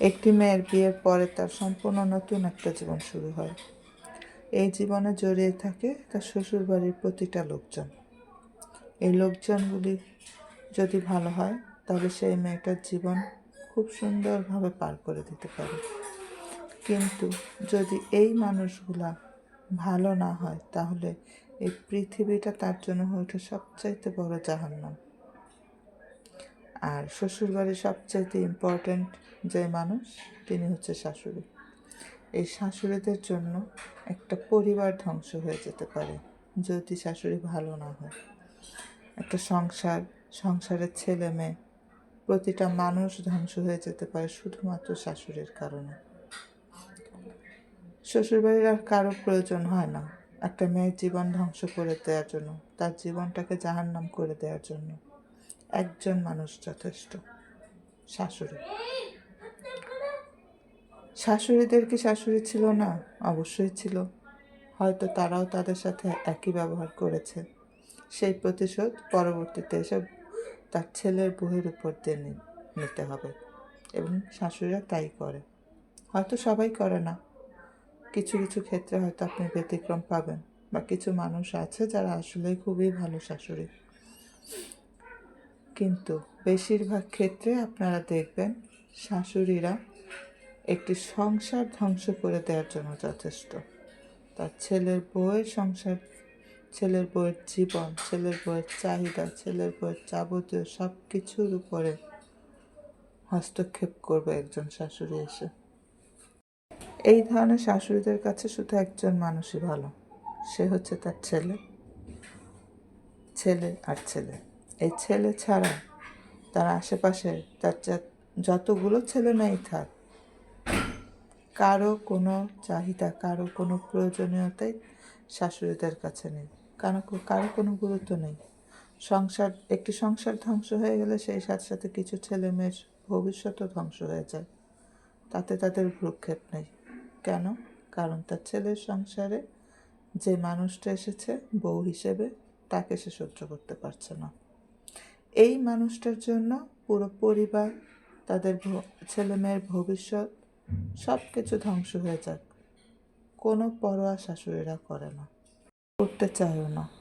একটি মেয়ের বিয়ের পরে তার সম্পূর্ণ নতুন একটা জীবন শুরু হয়। এই জীবনে জড়িয়ে থাকে তার শ্বশুরবাড়ির প্রতিটা লোকজন। এই লোকজনগুলি যদি ভালো হয়, তাহলে সেই মেয়েটার জীবন খুব সুন্দরভাবে পার করে দিতে পারে। কিন্তু যদি এই মানুষগুলা ভালো না হয়, তাহলে এই পৃথিবীটা তার জন্য হয়ে ওঠে সবচাইতে বড় জাহান্নাম। আর শ্বশুরবাড়ির সবচাইতে ইম্পর্ট্যান্ট যে মানুষ, তিনি হচ্ছে শাশুড়ি। এই শাশুড়িদের জন্য একটা পরিবার ধ্বংস হয়ে যেতে পারে, যদি শাশুড়ি ভালো না হয়। একটা সংসার, সংসারের ছেলে মেয়ে, প্রতিটা মানুষ ধ্বংস হয়ে যেতে পারে শুধুমাত্র শাশুড়ির কারণে। শ্বশুরবাড়ির আর কারও প্রয়োজন হয় না, একটা মেয়ের জীবন ধ্বংস করে দেওয়ার জন্য, তার জীবনটাকে জাহান্নাম করে দেওয়ার জন্য। একজন মানুষ যথেষ্ট, শাশুড়ি। শাশুড়িদের কি শাশুড়ি ছিল না? অবশ্যই ছিল। হয়তো তারাও তাদের সাথে একই ব্যবহার করেছে। সেই প্রতিশোধ পরবর্তীতে এসে তার ছেলের বউয়ের উপর দিয়ে নিতে হবে। এবং শাশুড়িরা তাই করে। হয়তো সবাই করে না। কিছু কিছু ক্ষেত্রে হয়তো আপনি ব্যতিক্রম পাবেন। বা কিছু মানুষ আছে যারা আসলে খুবই ভালো শাশুড়ি। কিন্তু বেশিরভাগ ক্ষেত্রে আপনারা দেখবেন শাশুড়িরা একটি সংসার ধ্বংস করে দেওয়ার জন্য যথেষ্ট। তার ছেলের বউয়ের সংসার, ছেলের বউয়ের জীবন, ছেলের বউয়ের চাহিদা, ছেলের বউয়ের যাবতীয় সব কিছুর উপরে হস্তক্ষেপ করবে একজন শাশুড়ি এসে। এই ধরনের শাশুড়িদের কাছে শুধু একজন মানুষই ভালো, সে হচ্ছে তার ছেলে ছেলে আর ছেলে। এই ছেলে ছাড়া তার আশেপাশে তার যতগুলো ছেলে মেয়েই থাক, কারও কোনো চাহিদা, কারও কোনো প্রয়োজনীয়তাই শাশুড়িদের কাছে নেই। কারও কারও কোনো গুরুত্ব নেই। সংসার একটি সংসার ধ্বংস হয়ে গেলে সেই সাথে সাথে কিছু ছেলে মেয়ের ভবিষ্যতও ধ্বংস হয়ে যায়। তাতে তাদের ভ্রুক্ষেপ নেই। কেন? কারণ তার ছেলের সংসারে যে মানুষটা এসেছে, বউ হিসেবে তাকে সে সহ্য করতে পারছে না। এই মানুষটার জন্য পুরো পরিবার, তাদের ছেলেমেয়ের ছেলে মেয়ের ভবিষ্যৎ সব কিছু ধ্বংস হয়ে যাক। কোনো পরোয়া শাশুড়িরা করে না। করতে চায়ও না।